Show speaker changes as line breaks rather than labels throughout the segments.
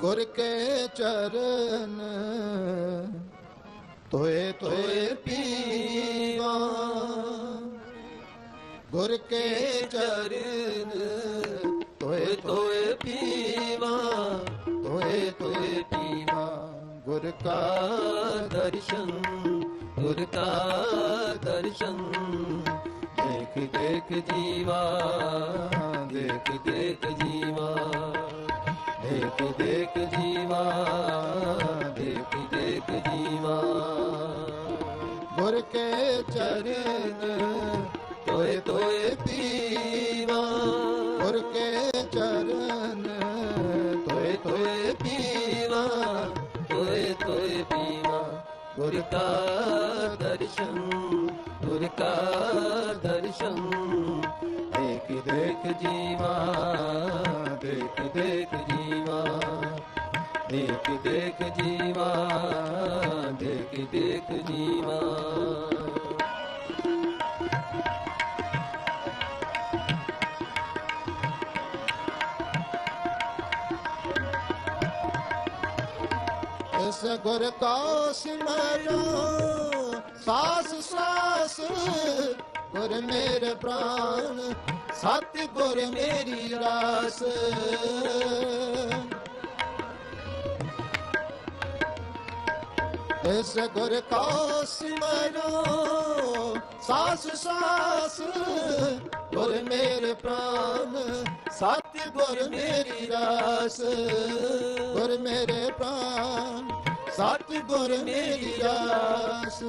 ਗੁਰ ਕੇ ਚਰਨ ਤੋਏ ਤੋਏ ਪੀਵਾ। ਗੁਰ ਕੇ ਚਰਨ ਤੋਏ ਤੋਏ ਪੀਵਾ। ਤੋਏ ਤੋਏ ਪੀਵਾ। ਗੁਰ ਕਾ ਦਰਸ਼ਨ, ਗੁਰ ਕਾ ਦਰਸ਼ਨ। ਦੇਖ ਦੇਖ ਜੀਵਾ, ਦੇਖ ਦੇਖ ਜੀਵਾ। ਦੇਖ ਦੇਖ ਜੀਵਾ, ਦੇਖ ਦੇਖ ਜੀਵਾ। ਗੁਰ ਕੇ ਚਰਨ ਤੋਏ ਤੋਏ ਪੀਵਾ ਗੁਰ ਕੇ ਚਰਨ ਤੋਏ ਤੋਏ ਪੀਵਾ ਤੋਏ ਤੋਏ ਪੀਵਾ ਗੁਰ ਕਾ ਦਰਸ਼ਨ ਗੁਰ ਕਾ ਦਰਸ਼ਨ। ਦੇਖ ਦੇਖ ਜੀਵਾ, ਦੇਖ ਦੇਖ ਜੀਵਾ ਦੇਖ ਦੇਖ ਜੀਵਾ, ਦੇਖ ਦੇਖ ਜੀਵਾ। ਇਸ ਗੁਰ ਕਾ ਸਿਮਰੋ ਸਾਸ ਸਾਸ, ਗੁਰ ਮੇਰੇ ਪ੍ਰਾਨ ਸਤਿ ਗੁਰ ਮੇਰੀ ਰਾਸ। ਇਸ ਗੁਰ ਕਾ ਸਿਮਰੋ ਸਾਸ ਸਾਸ, ਗੁਰ ਮੇਰੇ ਪ੍ਰਾਨ, ਸਤ ਗੁਰ ਮੇਰੀ ਰਾਸ ਗੁਰ ਮੇਰੇ ਪ੍ਰਾਨ, ਸਤ ਗੁਰ ਮੇਰੀ ਰਾਸ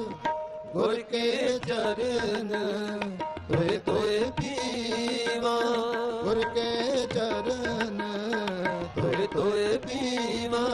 ਗੁਰ ਕੇ ਚਰਨ ਤੋਏ ਤੋਏ ਪੀਵਾ, ਗੁਰ ਕੇ ਚਰਨ ਤੋਏ ਤੋਏ ਪੀਵਾ